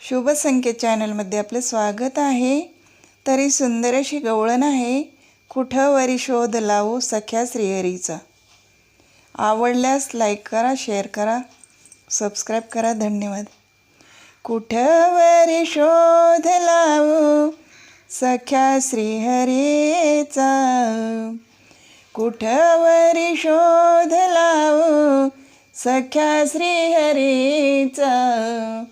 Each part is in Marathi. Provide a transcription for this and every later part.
शुभ संकेत चॅनलमध्ये आपलं स्वागत आहे. तरी सुंदर अशी गवळण आहे. कुठं वरी शोध लावू सख्या श्रीहरीचा? आवडल्यास लाईक करा शेअर करा सबस्क्राईब करा. धन्यवाद. कुठंवरी शोध लावू सख्या श्रीहरीचा? कुठंवरी शोध सख्या श्रीहरीचा.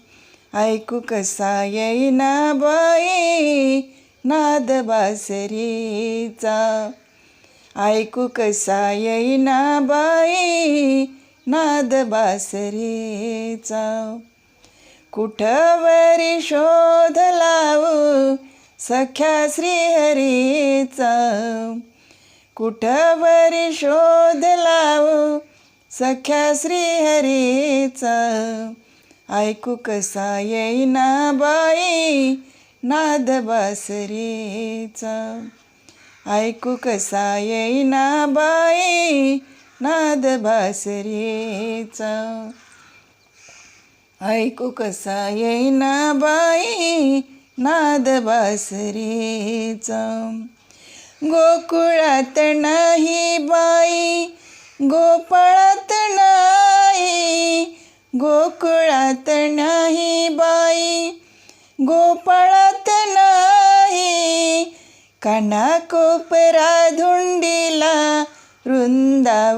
ऐकू कसा येईना बाई नाद बासरीचा. ऐकू कसा येईना बाई नाद बासरीचा. कुठवरी शोध लावू सख्या श्रीहरीचा? कुठवरी शोध लावू सख्या श्रीहरीचा. ऐकू कसा येईना बाई नाद बासरीचा. ऐकू कसा येईना बाई नाद बासरीचा. ऐकू कसा येईना बाई नाद बासरीचा. गोकुळात नाही बाई गोपाळात नाही गोकुळात नाही बाई. गोपाळात नाही कानाकोपरा धुंडीला वृंदावनीचा.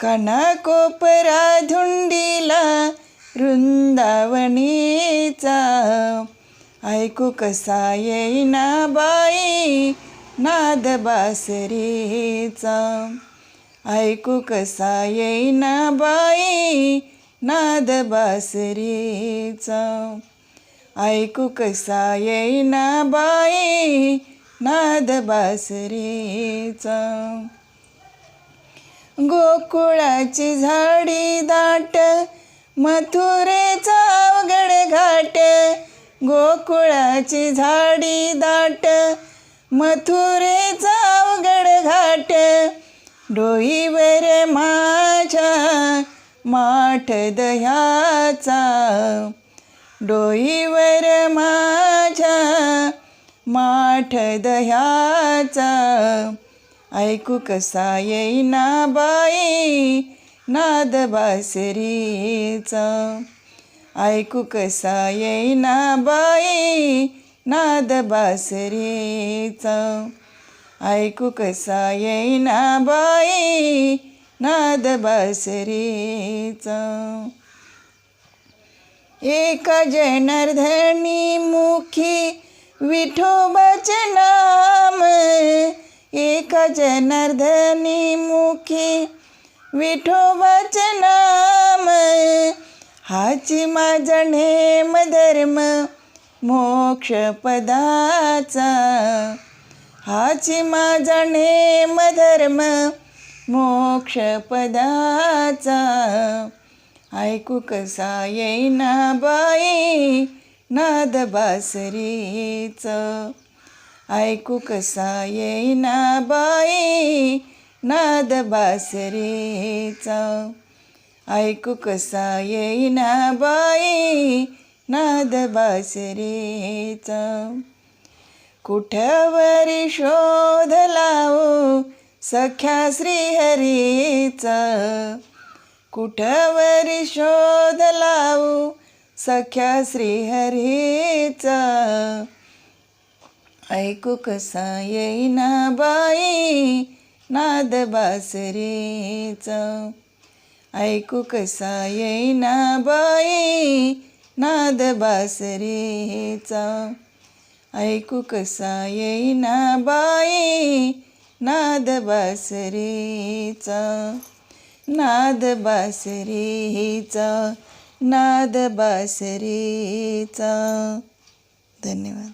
कानाकोपरा धुंडीला वृंदावनेचा. ऐकू कसा येईना बा नाद बासरीचा. ऐकू कसा येईना बाई नाद बासरीचा. ऐकू कसा येईना बाई नाद बासरीचा. गोकुळाची झाडी दाट मथुरेचा अवघड घाट. गोकुळाची झाडी दाट मथुरेचा अवघड घाट डोईवर माझ्या माठ दह्याचा. डोईवर माझ्या माठ दह्याचा. ऐकू कसा येईना बाई नाद बासरीचा. ऐकू कसा येईना बाई नाद बासरीचा. ऐकू कसा येईना बाई नाद बासरीचा. एका जनार्धनी मुखी विठोबाचे नाम. एका जनार्धनी मुखी विठोबाचे नाम. हाची माझा नेम धर्म. मोक्षपदाचा. हाच माझा नेम धर्म मोक्षपदाचा. ऐकू कसा येईना बाई नाद बासरीचं. ऐकू कसा येईना बाई नाद बासरीचं. ऐकू कसा येईना बाई नाद बासरीचा कुठवरी शोध लावू सख्या श्रीहरीचा. कुठवरी शोध लावू सख्या श्रीहरीचा. ऐकू कसा येईना बाई नाद बासरीचा ऐकू कसा येईना बाई नाद बासरीचा. ऐकू कसा येईना बाई नाद बासरीचा. नाद बासरीचा नाद बासरीचा. धन्यवाद.